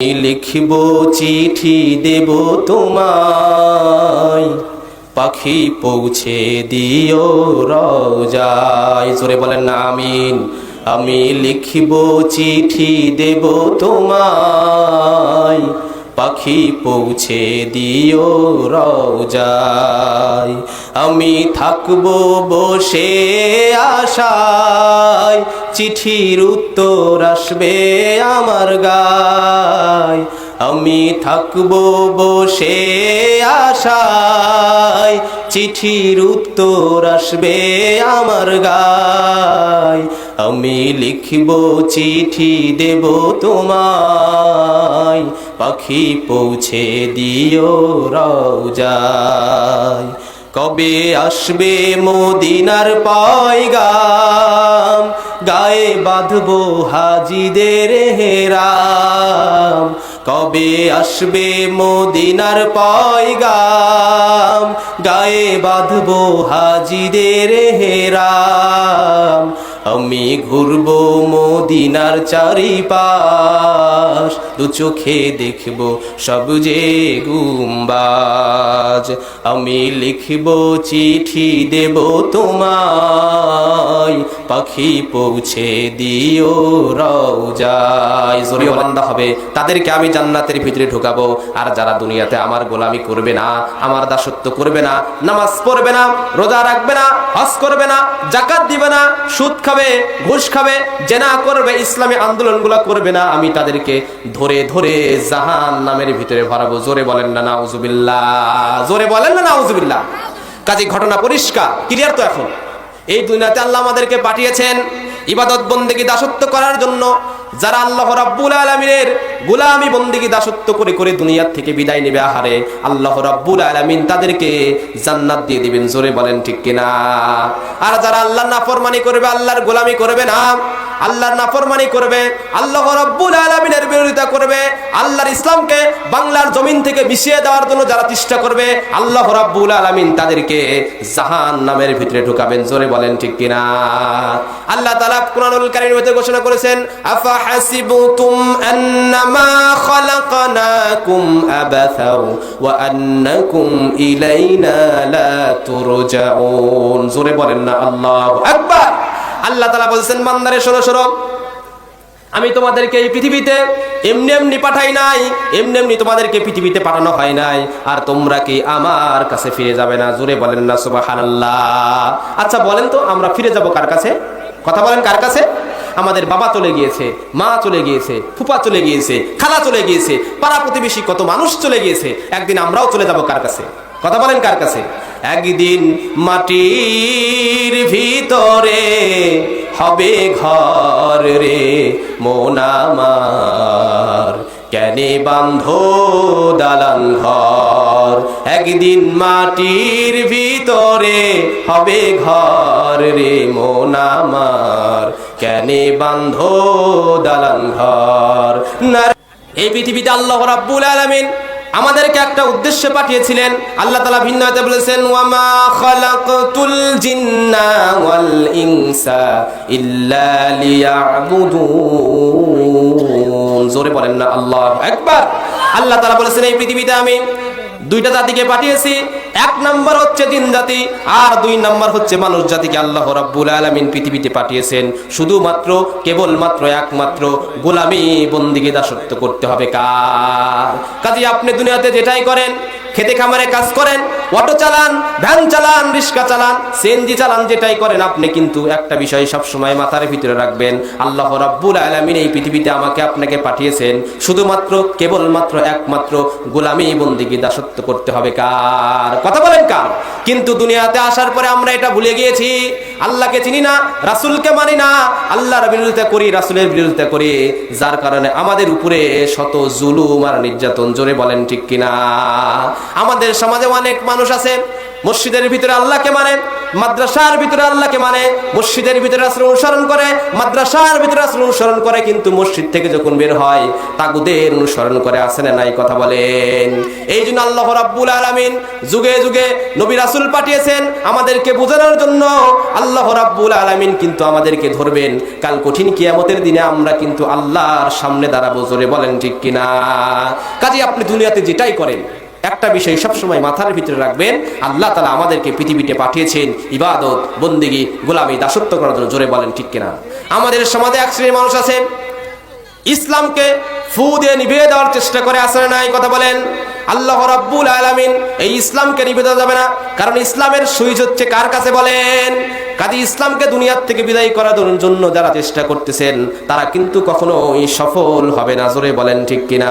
লিখিব চিঠি দেব তোমায়। পাখি পৌঁছে দিও রজায় জোরে বলেন আমিন। আমি লিখিব চিঠি দেব তোমায়। পাখি পৌঁছে দিও রজায় আমি থাকব বসে আশায়। চিঠির উত্তর আসবে আমার গায়। আমি থাকব বসে আশায়। চিঠির উত্তর আসবে আমার গায়। আমি লিখব চিঠি দেব তোমায়। পাখি পৌঁছে দিও রওজায়। কবে আসবে মদিনার পয়গাম? গায়ে বাঁধবো হাজিদের হেরাম। কবে আসবে মদিনার পয়গাম? গায়ে বাঁধবো হাজিদের হেরাম। আমি ঘুরবো মদিনার চারিপাশ। দু চোখে দেখব সব যে গুম্বাজ। আমি লিখব চিঠি দেব তোমায়। পাখি পৌঁছে দিও রওজায়। জোরে বান্দা হবে। তাদেরকে আমি জান্নাতের ভিতরে ঢুকাবো। আর যারা দুনিয়াতে আমার গোলামি করবে না, আমার দাসত্ব করবে না, নামাজ পড়বে না, রোজা রাখবে না, হজ করবে না জাকাত দিবে না, সুদ খাবে ঘুষ খাবে, জেনা করবে, ইসলামী আন্দোলনগুলো করবে না, আমি তাদেরকে ধরে ধরে জাহান নামের ভিতরে ভরাবো। জোরে বলেন না, নাউজুবিল্লাহ। জোরে বলেন না, নাউজুবিল্লাহ। কাজে, ঘটনা পরিষ্কার, ক্লিয়ার তো এখন? এই দুনিয়াতে আল্লাহ আমাদেরকে পাঠিয়েছেন ইবাদত বন্দেকে দাসত্ব করার জন্য। যারা আল্লাহ রাব্বুল আলমিনের গুলামি বন্দিগি দাসত্ব করে করে দুনিয়ার থেকে বিদায় নেবে, আহারে, আল্লাহ রাব্বুল আলমিন তাদেরকে জান্নাত দিয়ে দিবেন। জোরে বলেন ঠিক কিনা? আর যারা আল্লাহর নাফরমানি করবে, আল্লাহর গোলামি করবে না, আল্লাহর নাফরমানি করবে, আল্লাহ রাব্বুল আলমিনের বিরোধিতা করবে, আল্লাহর ইসলামকে বাংলার জমিন থেকে মিশিয়ে দেওয়ার জন্য যারা চেষ্টা করবে, আল্লাহ রাব্বুল আলমিন তাদেরকে জাহান নামের ভিতরে ঢুকাবেন। জোরে বলেন ঠিক কিনা? আল্লাহ কুরআনুল মধ্যে ঘোষণা করেছেন আফা আন্নামা খালাকনাকুম ওয়া আন্নাকুম ইলাইনা লা তুরজাউন। জোরে বলেন না, আল্লাহু আকবার। আল্লাহ তাআলা বলেছেন আমি তোমাদেরকে এই পৃথিবীতে এমনি এমনি পাঠাই নাই, এমনি এমনি তোমাদেরকে পৃথিবীতে পাঠানো হয় নাই, আর তোমরা কি আমার কাছে ফিরে যাবে না? জোরে বলেন না, সুবহানাল্লাহ। আচ্ছা বলেন তো, আমরা ফিরে যাব কার কাছে? কথা বলেন কার কাছে? আমাদের বাবা চলে গিয়েছে, মা চলে গিয়েছে ফুপা চলে গিয়েছে, খালা চলে গিয়েছে, পাড়া প্রতিবেশী কত মানুষ চলে গিয়েছে, একদিন আমরাও চলে যাব কার কাছে? কথা বলেন কার কাছে? একদিন মাটির ভিতরে হবে ঘর রে মোনামার কেনে বান্ধ দালান ঘর? একদিন মাটির ভিতরে হবে ঘর রে মোনামার কেনে বান্ধ দালান ঘর। এই পৃথিবীতে আল্লাহ রাব্বুল আলামিন আমাদেরকে একটা উদ্দেশ্যে পাঠিয়েছিলেন। আল্লাহ তালা ভিন্ন হতে বলেছেন, ওয়ামা খালাকতুল জিন্না ওয়াল ইনসা ইল্লা লিয়াবুদুন। জোরে বলেন না, আল্লাহ একবার আল্লাহ তালা বলেছেন, এই পৃথিবীতে আমি দুইটা জাতিকে পাঠিয়েছি, এক নম্বর হচ্ছে দিন জাতি, আর দুই নম্বর হচ্ছে মানুষ জাতিকে আল্লাহ রাব্বুল আলামিন পৃথিবীতে পাঠিয়েছেন। শুধুমাত্র, কেবলমাত্র, একমাত্র গোলামি বন্দিকে দাসত্ব করতে হবে কার? কাজে আপনি দুনিয়াতে যেটাই করেন খেতে খামারে কাজ করেন, অটো চালান, ভ্যান চালান, রিক্সা চালান সিএনজি চালান, যেটাই করেন আপনি, কিন্তু একটা বিষয় সব সময় মাথার ভিতরে রাখবেন, আল্লাহ রাব্বুল আলামিন এই পৃথিবীতে আমাকে আপনাকে পাঠিয়েছেন, শুধুমাত্র, কেবলমাত্র, একমাত্র গোলামি বন্দিকে দাসত্ব করতে হবে কার? কথা বলেন কার? কিন্তু দুনিয়াতে আসার পরে আমরা এটা ভুলে গিয়েছি। আল্লাহকে চিনি না, রাসুলকে মানি না। আল্লাহর বিরোধিতা করি, রাসুলের বিরোধিতা করি। যার কারণে আমাদের উপরে শত জুলুম আর নির্যাতন, জোরে বলেন ঠিক কিনা? আমাদের সমাজে অনেক মানুষ আছে মসজিদের ভিতরে আল্লাহকে মানে মাদ্রাসার ভিতরে আল্লাহকে মানে মসজিদের ভিতরে আসলে অনুসরণ করে, মাদ্রাসার ভিতরে আসলে অনুসরণ করে, কিন্তু মসজিদ থেকে যখন বের হয়, তাগুদের অনুসরণ করে আসে না নাই কথা বলেন? এই জন্য আল্লাহ রাব্বুল আলামিন যুগে যুগে নবী রাসুল পাঠিয়েছেন আমাদেরকে বোঝানোর জন্য। আল্লাহ রাব্বুল আলামিন কিন্তু আমাদেরকে ধরবেন। কাল কঠিন কিয়ামতের দিনে আমরা কিন্তু আল্লাহর সামনে দাঁড়াবো, জোরে বলেন ঠিক কিনা? কাজে আপনি দুনিয়াতে যেটাই করেন একটা বিষয় সবসময় মাথার ভিতরে রাখবেন, আল্লাহ তালা আমাদেরকে পৃথিবীতে পাঠিয়েছেন ইবাদত, বন্দিগি, গোলামি, দাসত্ব করার জন্য জোরে বলেন ঠিক কিনা? আমাদের সমাজে এক শ্রেণির মানুষ আছে, ইসলামকে ফু দিয়ে নিভিয়ে দেওয়ার চেষ্টা করে আসলে না এই কথা বলেন। আল্লাহ রাব্বুল আলামিন এই ইসলামকে নিভে দেওয়া যাবে না। কারণ ইসলামের সুইচ হচ্ছে কার কাছে বলেন? কাজে ইসলামকে দুনিয়ার থেকে বিদায় করার জন্য যারা চেষ্টা করতেছেন, তারা কিন্তু কখনোই সফল হবে না। জোরে বলেন ঠিক কিনা?